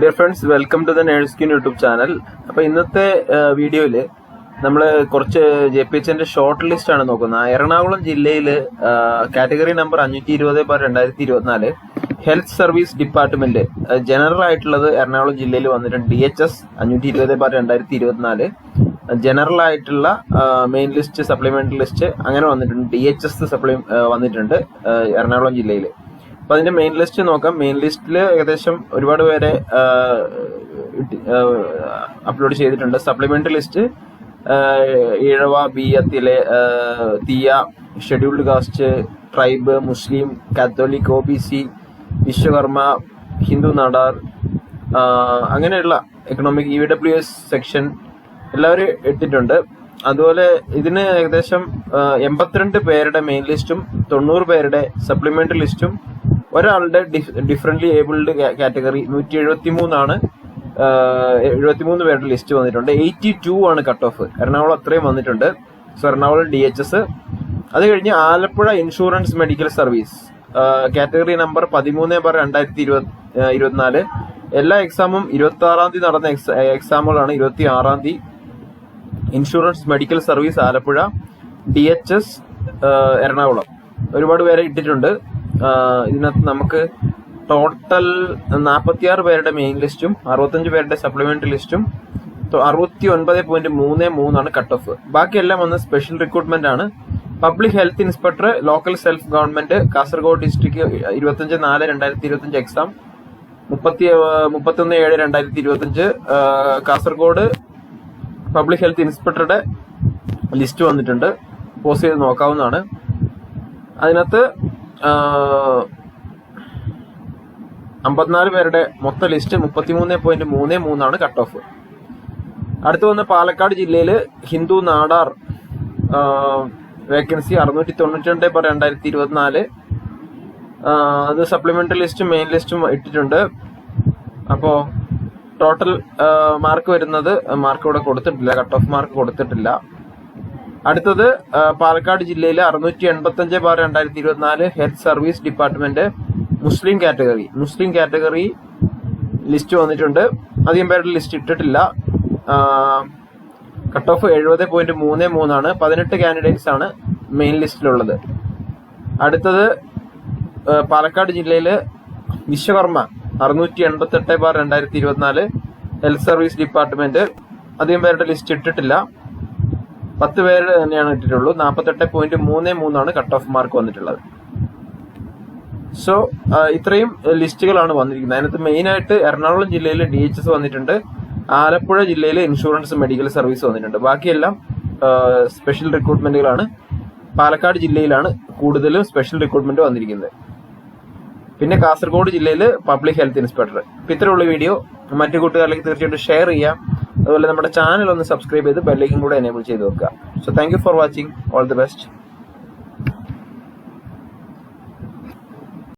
Dear friends welcome to the nurse queen YouTube channel അപ്പൊ ഇന്നത്തെ വീഡിയോയിൽ നമ്മൾ കുറച്ച് ജെ പി എച്ചിന്റെ ഷോർട്ട് ലിസ്റ്റ് ആണ് നോക്കുന്നത്. എറണാകുളം ജില്ലയിൽ കാറ്റഗറി നമ്പർ അഞ്ഞൂറ്റി ഇരുപത് ബാർ രണ്ടായിരത്തി ഇരുപത്തിനാല് ഹെൽത്ത് സർവീസ് ഡിപ്പാർട്ട്മെന്റ് ജനറൽ ആയിട്ടുള്ളത് എറണാകുളം ജില്ലയിൽ വന്നിട്ടുണ്ട്. ഡി എച്ച് എസ് അഞ്ഞൂറ്റി ഇരുപത് ബാർ രണ്ടായിരത്തി ഇരുപത്തിനാല് ജനറൽ ആയിട്ടുള്ള മെയിൻ ലിസ്റ്റ് സപ്ലിമെന്ററി ലിസ്റ്റ് അങ്ങനെ വന്നിട്ടുണ്ട്. ഡി എച്ച് എസ് സപ്ലി വന്നിട്ടുണ്ട് എറണാകുളം ജില്ലയിൽ അപ്പൊ അതിന്റെ മെയിൻ ലിസ്റ്റ് നോക്കാം. മെയിൻ ലിസ്റ്റിൽ ഏകദേശം ഒരുപാട് പേരെ അപ്ലോഡ് ചെയ്തിട്ടുണ്ട്. സപ്ലിമെന്ററി ലിസ്റ്റ് ഈഴവ ബിയത്തിലെ തിലെ Thiyya scheduled caste tribe Muslim catholic O B C Vishwakarma Hindu Nadar അങ്ങനെയുള്ള economic E W S section എല്ലാവരും എടുത്തിട്ടുണ്ട് അതുപോലെ ഇതിന് ഏകദേശം എൺപത്തിരണ്ട് പേരുടെ മെയിൻ ലിസ്റ്റും തൊണ്ണൂറ് പേരുടെ സപ്ലിമെന്ററി ലിസ്റ്റും ഒരാളുടെ ഡിഫറെന്റ്ലി ഏബിൾഡ് കാറ്റഗറി നൂറ്റി എഴുപത്തി മൂന്നാണ് എഴുപത്തിമൂന്ന് പേരുടെ ലിസ്റ്റ് വന്നിട്ടുണ്ട്. എയ്റ്റി ടു ആണ് കട്ട് ഓഫ് എറണാകുളം അത്രയും വന്നിട്ടുണ്ട്. So Ernakulam D H S അത് കഴിഞ്ഞ് Alappuzha insurance medical service category number പതിമൂന്ന് ബാർ രണ്ടായിരത്തി ഇരുപത് ഇരുപത്തിനാല്. എല്ലാ എക്സാമും ഇരുപത്തി ആറാം തീയതി നടന്ന എക്സ- എക്സാമുകളാണ് ഇരുപത്തി ആറാം തീയതി. Insurance medical service Alappuzha D H S Ernakulam. ഒരുപാട് പേരെ ഇട്ടിട്ടുണ്ട്. ഇതിനകത്ത് നമുക്ക് ടോട്ടൽ നാൽപ്പത്തിയാറ് പേരുടെ മെയിൻ ലിസ്റ്റും അറുപത്തഞ്ച് പേരുടെ സപ്ലിമെന്ററി ലിസ്റ്റും അറുപത്തി ഒൻപത് പോയിന്റ് മൂന്ന് മൂന്നാണ് കട്ട് ഓഫ് ബാക്കിയെല്ലാം വന്ന് സ്പെഷ്യൽ റിക്രൂട്ട്മെന്റ് ആണ്. Public health inspector local self government Kasaragod district ഇരുപത്തഞ്ച് നാല് രണ്ടായിരത്തി ഇരുപത്തഞ്ച് എക്സാം മുപ്പത്തി മുപ്പത്തൊന്ന് ഏഴ് രണ്ടായിരത്തി ഇരുപത്തഞ്ച് കാസർഗോഡ് പബ്ലിക് ഹെൽത്ത് ഇൻസ്പെക്ടറുടെ ലിസ്റ്റ് വന്നിട്ടുണ്ട്. പോസ്റ്റ് ചെയ്ത് നോക്കാവുന്നതാണ്. അതിനകത്ത് അമ്പത്തിനാല് പേരുടെ മൊത്ത ലിസ്റ്റ് മുപ്പത്തിമൂന്ന് പോയിന്റ് മൂന്ന് മൂന്നാണ് കട്ട് ഓഫ് അടുത്ത് വന്ന് പാലക്കാട് ജില്ലയിൽ ഹിന്ദു നാടാർ വേക്കൻസി അറുന്നൂറ്റി തൊണ്ണൂറ്റി രണ്ട് per രണ്ടായിരത്തി ഇരുപത്തിനാല്. അത് സപ്ലിമെന്ററി ലിസ്റ്റും മെയിൻ ലിസ്റ്റും ഇട്ടിട്ടുണ്ട്. അപ്പോൾ ടോട്ടൽ മാർക്ക് വരുന്നത് മാർക്ക് ഇവിടെ കൊടുത്തിട്ടില്ല കട്ട് ഓഫ് മാർക്ക് കൊടുത്തിട്ടില്ല. അടുത്തത് പാലക്കാട് ജില്ലയിലെ അറുന്നൂറ്റി എൺപത്തി അഞ്ച് ബാർ രണ്ടായിരത്തി ഇരുപത്തിനാല് health service department Muslim category. Muslim category list വന്നിട്ടുണ്ട്. അധികം പേരുടെ ലിസ്റ്റ് ഇട്ടിട്ടില്ല. കട്ട് ഓഫ് എഴുപത് പോയിന്റ് മൂന്ന് മൂന്നാണ്. പതിനെട്ട് കാൻഡിഡേറ്റ്സ് ആണ് മെയിൻ ലിസ്റ്റിലുള്ളത്. അടുത്തത് പാലക്കാട് ജില്ലയിൽ വിശ്വകർമ്മ അറുന്നൂറ്റി എൺപത്തി എട്ട് ബാർ രണ്ടായിരത്തി ഇരുപത്തിനാല് ഹെൽത്ത് സർവീസ് ഡിപ്പാർട്ട്മെന്റ്. അധികം പേരുടെ ലിസ്റ്റ് ഇട്ടിട്ടില്ല. പത്ത് പേര് തന്നെയാണ് ഇട്ടിട്ടുള്ളൂ. നാൽപ്പത്തെട്ട് പോയിന്റ് മൂന്ന് മൂന്നാണ് കട്ട് ഓഫ് മാർക്ക് വന്നിട്ടുള്ളത്. സോ ഇത്രയും ലിസ്റ്റുകളാണ് വന്നിരിക്കുന്നത്. അതിനകത്ത് മെയിനായിട്ട് എറണാകുളം ജില്ലയിൽ ഡി എച്ച് എസ് വന്നിട്ടുണ്ട്. ആലപ്പുഴ ജില്ലയിൽ ഇൻഷുറൻസ് മെഡിക്കൽ സർവീസ് വന്നിട്ടുണ്ട്. ബാക്കിയെല്ലാം സ്പെഷ്യൽ റിക്രൂട്ട്മെന്റുകളാണ് പാലക്കാട് ജില്ലയിലാണ് കൂടുതലും സ്പെഷ്യൽ റിക്രൂട്ട്മെന്റ് വന്നിരിക്കുന്നത്. പിന്നെ കാസർഗോഡ് ജില്ലയിൽ പബ്ലിക് ഹെൽത്ത് ഇൻസ്പെക്ടർ ഇപ്പൊ ഇത്രയുള്ള വീഡിയോ മറ്റു കൂട്ടുകാരിലേക്ക് തീർച്ചയായിട്ടും ഷെയർ ചെയ്യാം. അതുപോലെ നമ്മുടെ ചാനൽ ഒന്ന് സബ്സ്ക്രൈബ് ചെയ്ത് ബെല്ലൈക്കും കൂടെ എനേബിൾ ചെയ്ത് വെക്കുക. So thank for watching all the best